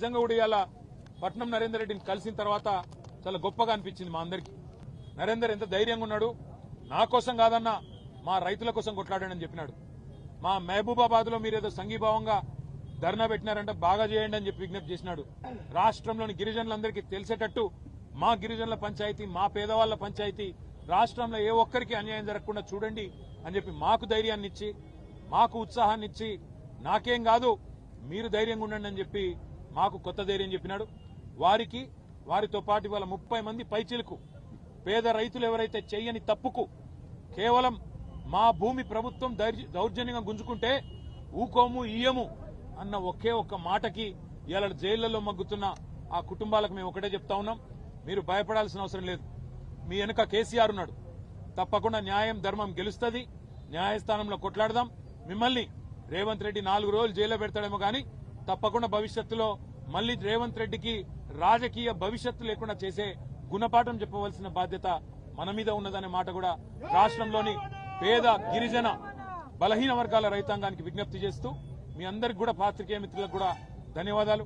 నిజంగా కూడా ఇవాళ పట్నం నరేందర్ రెడ్డిని కలిసిన తర్వాత చాలా గొప్పగా అనిపించింది మా అందరికి. నరేందర్ ఎంత ధైర్యంగా ఉన్నాడు? నా కోసం కాదన్నా మా రైతుల కోసం కొట్లాడాడని చెప్పినాడు. మా మహబూబాబాద్లో మీరేదో సంఘీభావంగా ధర్నా పెట్టినారంటే బాగా చేయండి అని చెప్పి విజ్ఞప్తి చేసినాడు. రాష్ట్రంలోని గిరిజనులందరికీ తెలిసేటట్టు మా గిరిజనుల పంచాయతీ మా పేదవాళ్ళ పంచాయతీ రాష్ట్రంలో ఏ ఒక్కరికి అన్యాయం జరగకుండా చూడండి అని చెప్పి మాకు ధైర్యాన్ని ఇచ్చి మాకు ఉత్సాహాన్ని ఇచ్చి నాకేం కాదు మీరు ధైర్యంగా ఉండండి అని చెప్పి మాకు కొత్త ధైర్యం చెప్పినాడు. వారికి వారితో పాటు ఇవాళ ముప్పై మంది పైచిలకు పేద రైతులు ఎవరైతే చెయ్యని తప్పుకు కేవలం మా భూమి ప్రభుత్వం దౌర్జన్యంగా గుంజుకుంటే ఊకోము ఇయ్యము అన్న ఒకే ఒక్క మాటకి ఇవాళ జైళ్ళలో మగ్గుతున్న ఆ కుటుంబాలకు మేము ఒకటే చెప్తా ఉన్నాం. మీరు భయపడాల్సిన అవసరం లేదు. మీ వెనుక కేసీఆర్ ఉన్నాడు. తప్పకుండా న్యాయం ధర్మం గెలుస్తుంది. న్యాయస్థానంలో కొట్లాడదాం. మిమ్మల్ని రేవంత్ రెడ్డి నాలుగు రోజులు జైల్లో పెడతాడేమో కానీ తప్పకుండా భవిష్యత్తులో మళ్ళీ రేవంత్ రెడ్డికి రాజకీయ భవిష్యత్తు లేకుండా చేసే గుణపాఠం చెప్పవలసిన బాధ్యత మన మీద ఉన్నదనే మాట కూడా రాష్ట్రంలోని పేద గిరిజన బలహీన వర్గాల రైతాంగానికి విజ్ఞప్తి చేస్తూ మీ అందరికి కూడా పాత్రికేయ మిత్రులకు కూడా ధన్యవాదాలు.